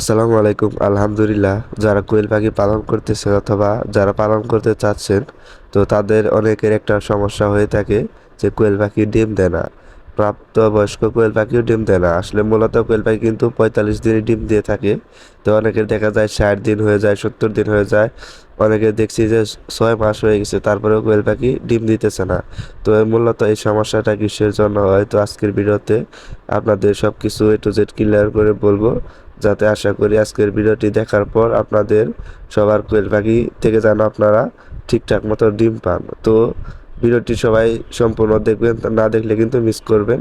আসসালামু আলাইকুম। আলহামদুলিল্লাহ, যারা কোয়েল পাখি পালন করতেছেন অথবা যারা পালন করতে চাচ্ছেন, তো তাদের অনেকের একটা সমস্যা হয়ে থাকে যে কোয়েল পাখি ডিম দেয় না। প্রাপ্ত বয়স্ক কোয়েল পাখিও ডিম দেয় না। আসলে মূলত কোয়েল পাখি কিন্তু পঁয়তাল্লিশ দিনই ডিম দিয়ে থাকে। তো অনেকের দেখা যায় ষাট দিন হয়ে যায়, সত্তর দিন হয়ে যায়। অনেকে দেখছি যে ছয় মাস হয়ে গেছে, তারপরেও কোয়েল পাখি ডিম দিতেছে না। তো মূলত এই সমস্যাটা কিসের জন্য হয়? তো আজকের ভিডিওতে আপনাদের সব কিছু এ টু জেড ক্লিয়ার করে বলব। যাতে আশা করি আজকের ভিডিওটি দেখার পর আপনাদের সবার কোয়েল পাখি থেকে যেন আপনারা ঠিকঠাক মতো ডিম পান। তো ভিডিওটি সবাই সম্পূর্ণ দেখবেন, না দেখলে কিন্তু মিস করবেন।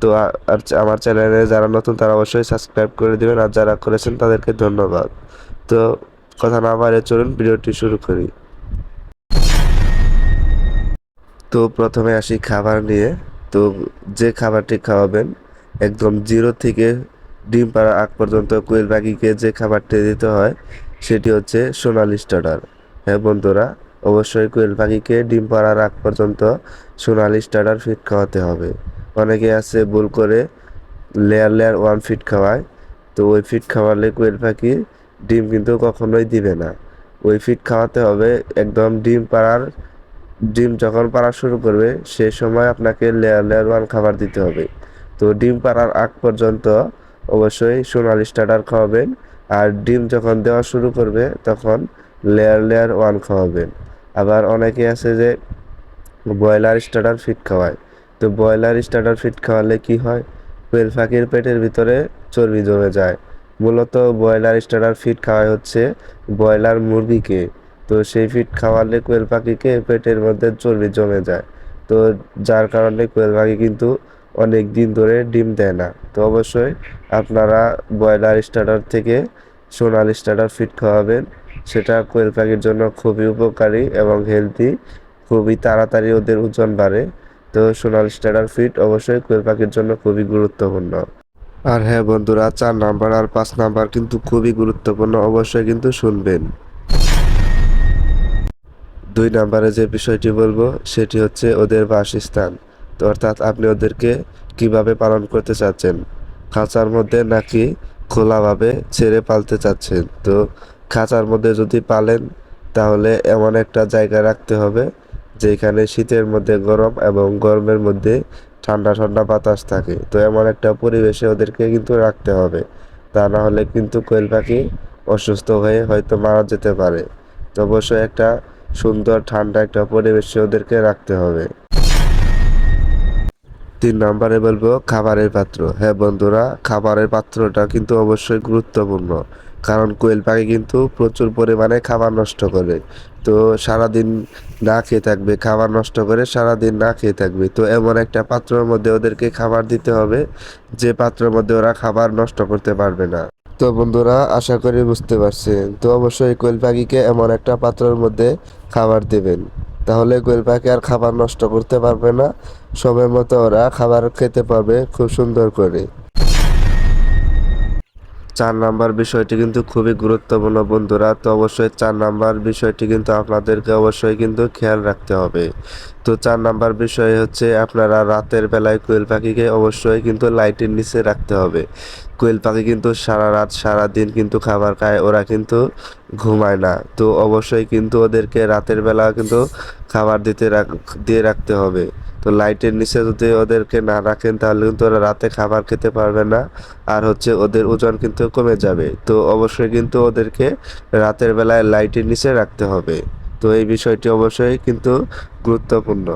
তো আর আমার চ্যানেলে যারা নতুন তারা অবশ্যই সাবস্ক্রাইব করে দেবেন, আর যারা করেছেন তাদেরকে ধন্যবাদ। তো কথা না বাড়ে চলুন, ভিডিওটি শুরু করি। তো প্রথমে আসি খাবার নিয়ে। তো যে খাবারটি খাওয়াবেন, একদম জিরো থেকে ডিম পাড়া আগ পর্যন্ত কোয়েল পাখিকে যে খাবারটি দিতে হয়, সেটি হচ্ছে সোনালি স্টার্টার। হ্যাঁ বন্ধুরা অবশ্যই কোয়েল পাখিকে ডিম পাড়ার আগ পর্যন্ত সোনালি স্টার্টার ফিট খাওয়াতে হবে। অনেকে আছে ভুল করে লেয়ার লেয়ার ওয়ান ফিট খাওয়ায়। তো ওই ফিট খাওয়ালে কোয়েল পাখি ডিম কিন্তু কখনোই দিবে না। ওই ফিট খাওয়াতে হবে একদম ডিম পাড়ার, ডিম যখন পাড়া শুরু করবে, সে সময় আপনাকে লেয়ার লেয়ার ওয়ান খাবার দিতে হবে। তো ডিম পাড়ার আগ পর্যন্ত অবশ্যই সোনালি স্টার্টার খাওয়াবেন। আর ডিম যখন দেওয়া শুরু করবে, তখন লেয়ার লেয়ার ওয়ান খাওয়াবেন। আবার অনেকে আছে যে ব্রয়লার স্টার্টার ফিট খাওয়ায়। তো ব্রয়লার স্টার্টার ফিট খাওয়ালে কি হয়? কোয়েল পাখির পেটের ভিতরে চর্বি জমে যায়। মূলত ব্রয়লার স্টার্টার ফিট খাওয়াই হচ্ছে ব্রয়লার মুরগিকে। তো সেই ফিট খাওয়ালে কোয়েল পাখিকে পেটের মধ্যে চর্বি জমে যায়। তো যার কারণে কোয়েল পাখি কিন্তু অনেক দিন ধরে ডিম দেয় না। তো অবশ্যই আপনারা ব্রয়লার স্টার্টার থেকে সোনালি স্টার্টার ফিট খাওয়াবেন। সেটা কোয়েল পাখির জন্য খুবই উপকারী এবং হেলদি খুবই তাড়াতাড়ি ওদের ওজন বাড়ে। তো সোনালি স্টার্টার ফিট অবশ্যই কোয়েল পাখির জন্য খুবই গুরুত্বপূর্ণ। আর হ্যাঁ বন্ধুরা, চার নাম্বার আর পাঁচ নাম্বার কিন্তু খুবই গুরুত্বপূর্ণ, অবশ্যই কিন্তু শুনবেন। দুই নাম্বারে যে বিষয়টি বলব, সেটি হচ্ছে ওদের বাসস্থান। তো অর্থাৎ আপনি ওদেরকে কীভাবে পালন করতে চাচ্ছেন? খাঁচার মধ্যে নাকি খোলাভাবে ছেড়ে পালতে চাচ্ছেন? তো খাঁচার মধ্যে যদি পালেন, তাহলে এমন একটা জায়গা রাখতে হবে, যেখানে শীতের মধ্যে গরম এবং গরমের মধ্যে ঠান্ডা ঠান্ডা বাতাস থাকে। তো এমন একটা পরিবেশে ওদেরকে কিন্তু রাখতে হবে। তা না হলে কিন্তু কোয়েল পাখি অসুস্থ হয়ে হয়তো মারা যেতে পারে। তো অবশ্যই একটা সুন্দর, ঠান্ডা একটা পরিবেশে ওদেরকে রাখতে হবে। তিন নম্বরে বলব, খাবারের পাত্র। হ্যাঁ বন্ধুরা, খাবারের পাত্রটা কিন্তু অবশ্যই গুরুত্বপূর্ণ। কারণ কোয়েল পাখি কিন্তু প্রচুর পরিমাণে খাবার নষ্ট করে। তো সারাদিন না খেয়ে থাকবে, খাবার নষ্ট করে সারাদিন না খেয়ে থাকবে। তো এমন একটা পাত্রের মধ্যে ওদেরকে খাবার দিতে হবে, যে পাত্রের মধ্যে ওরা খাবার নষ্ট করতে পারবে না। তো বন্ধুরা, আশা করি বুঝতে পারছেন। তো অবশ্যই কোয়েল পাখিকে এমন একটা পাত্রের মধ্যে খাবার দেবেন। তাহলে কোয়েল পাখি আর খাবার নষ্ট করতে পারবে না। সময় মতো ওরা খাবার খেতে পারবে খুব সুন্দর করে। চার নাম্বার বিষয়টি কিন্তু খুবই গুরুত্বপূর্ণ, বন্ধুরা। তো অবশ্যই চার নাম্বার বিষয়টি কিন্তু আপনাদেরকে অবশ্যই কিন্তু খেয়াল রাখতে হবে। তো চার নাম্বার বিষয় হচ্ছে আপনারা রাতের বেলায় কোয়েল পাখিকে অবশ্যই কিন্তু লাইটের নিচে রাখতে হবে। কোয়েল পাখি কিন্তু সারা রাত, সারা দিন কিন্তু খাবার খায়, ওরা কিন্তু ঘুমায় না। তো অবশ্যই কিন্তু ওদেরকে রাতের বেলা কিন্তু খাবার দিতে রাখ- দিয়ে রাখতে হবে। তো লাইটের নিচে যদি ওদেরকে না রাখেন, তাহলে কিন্তু ওরা রাতে খাবার খেতে পারবে না। আর হচ্ছে ওদের ওজন কিন্তু কমে যাবে। তো অবশ্যই কিন্তু ওদেরকে রাতের বেলায় লাইটের নিচে রাখতে হবে। তো এই বিষয়টি অবশ্যই কিন্তু গুরুত্বপূর্ণ।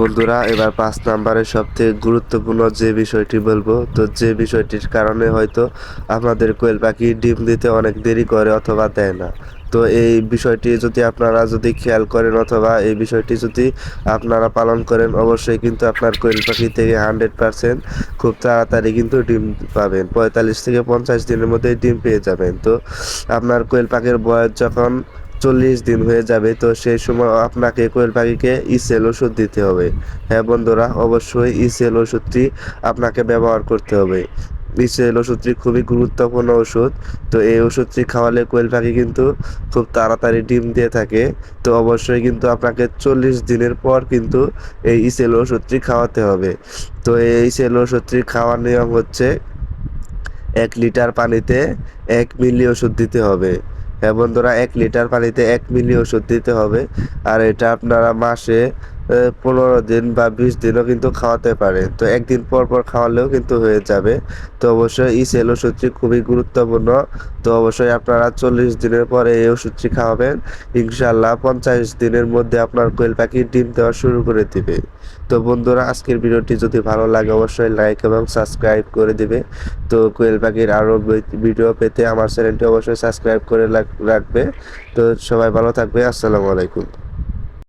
বন্ধুরা, এবার পাঁচ নাম্বারে সবথেকে গুরুত্বপূর্ণ যে বিষয়টি বলব, তো যে বিষয়টির কারণে হয়তো আপনাদের কোয়েল পাখি ডিম দিতে অনেক দেরি করে অথবা দেয় না। তো এই বিষয়টি যদি আপনারা যদি খেয়াল করেন অথবা এই বিষয়টি যদি আপনারা পালন করেন, অবশ্যই কিন্তু আপনার কোয়েল পাখি থেকে হান্ড্রেড পারসেন্ট খুব তাড়াতাড়ি কিন্তু ডিম পাবেন। পঁয়তাল্লিশ থেকে পঞ্চাশ দিনের মধ্যে ডিম পেয়ে যাবেন। তো আপনার কোয়েল পাখির বয়স যখন চল্লিশ দিন হয়ে যাবে, তো সেই সময় আপনাকে কোয়েল পাখিকে ইসেল ওষুধ দিতে হবে। হ্যাঁ বন্ধুরা, অবশ্যই ইসেল ওষুধটি আপনাকে ব্যবহার করতে হবে। ইসেল ওষুধটি খুবই গুরুত্বপূর্ণ ওষুধ। তো এই ওষুধটি খাওয়ালে কোয়েল পাখি কিন্তু খুব তাড়াতাড়ি ডিম দিয়ে থাকে। তো অবশ্যই কিন্তু আপনাকে চল্লিশ দিনের পর কিন্তু এই ইসেল ওষুধটি খাওয়াতে হবে। তো এই ইসেল ওষুধটি খাওয়ার নিয়ম হচ্ছে এক লিটার পানিতে এক মিলি ওষুধ দিতে হবে। হ্যাঁ বন্ধুরা, এক লিটার পানিতে এক মিলি ওষুধ দিতে হবে। আর এটা আপনারা মাসে পনেরো দিন বা বিশ দিনও কিন্তু খাওয়াতে পারে। তো একদিন পর পর খাওয়ালেও কিন্তু হয়ে যাবে। তো অবশ্যই এই সেল ওষুধটি খুবই গুরুত্বপূর্ণ। তো অবশ্যই আপনারা চল্লিশ দিনের পরে এই ওষুধটি খাওয়াবেন। ইনশাল্লাহ পঞ্চাশ দিনের মধ্যে আপনার কোয়েল পাখি ডিম দেওয়া শুরু করে দিবে। তো বন্ধুরা, আজকের ভিডিওটি যদি ভালো লাগে অবশ্যই লাইক এবং সাবস্ক্রাইব করে দিবে। তো কোয়েল পাখির আরও ভিডিও পেতে আমার চ্যানেলটি অবশ্যই সাবস্ক্রাইব করে রাখবে। তো সবাই ভালো থাকবে। আসসালামু আলাইকুম।